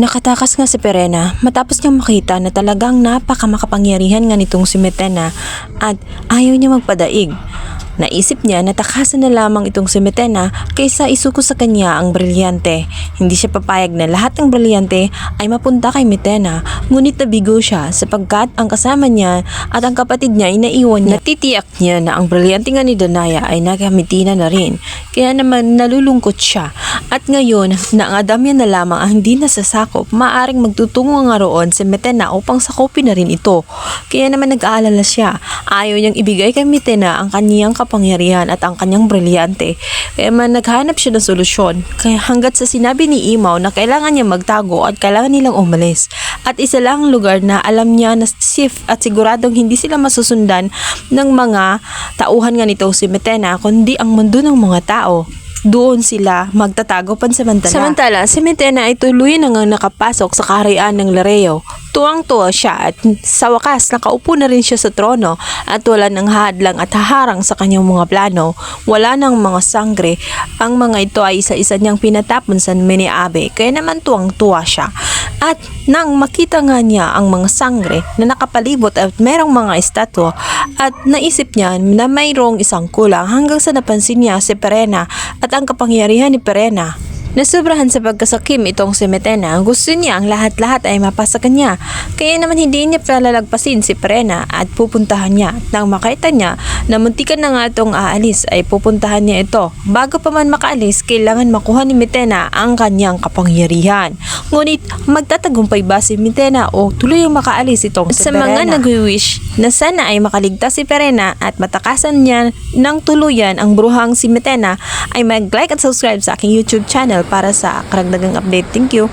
Nakatakas nga si Perena matapos niyang makita na talagang napakamakapangyarihan nga nitong si Metena at ayaw niya magpadaig. Naisip niya na takasan na lamang itong si Metena kaysa isuko sa kanya ang brilyante. Hindi siya papayag na lahat ng brilyante ay mapunta kay Metena ngunit nabigo siya sapagkat ang kasama niya at ang kapatid niya ay naiwan niya. Natitiyak niya na ang brilyante nga ni Danaya ay nagamitina na rin kaya naman nalulungkot siya at ngayon na ang Adamya na lamang ang hindi nasasakop maaring magtutungo nga roon si Metena upang sakopin na rin ito. Kaya naman nag-aalala siya. Ayaw niyang ibigay kay Metena ang kaniyang kapangyarihan at ang kanyang brilyante. Kaya man naghanap siya ng solusyon. Kaya hanggat sa sinabi ni Imaw na kailangan niya magtago at kailangan nilang umalis. At isa lang ang lugar na alam niya na safe at siguradong hindi sila masusundan ng mga tauhan nga nito si Metena kundi ang mundo ng mga tao doon sila magtatago pansamantala. Samantala, si Metena ay tuluyan na nga nakapasok sa kaharian ng Lareo. Tuwang-tuwa siya at sa wakas nakaupo na rin siya sa trono at wala nang hadlang at haharang sa kanyang mga plano. Wala nang mga sangre. Ang mga ito ay isa-isa niyang pinatapon sa Miniabe kaya naman tuwang-tuwa siya. At nang makita nga niya ang mga sangre na nakapalibot at merong mga estatwa at naisip niya na mayroong isang kulang hanggang sa napansin niya si Perena at ang kapangyarihan ni Perena. Nasobrahan sa pagkasakim itong si Metena, gusto niya ang lahat-lahat ay mapasa kanya. Kaya naman hindi niya palalagpasin si Perena at pupuntahan niya. Nang makita niya na muntikan na nga itong aalis ay pupuntahan niya ito. Bago pa man makaalis, kailangan makuha ni Metena ang kanyang kapangyarihan. Ngunit magtatagumpay ba si Metena o tuloy ang makaalis itong si Sa Perena? mga nag-wish na sana ay makaligtas si Perena at matakasan niya ng tuluyan ang bruhang si Metena ay mag-like at subscribe sa aking YouTube channel para sa karagdagang update. Thank you!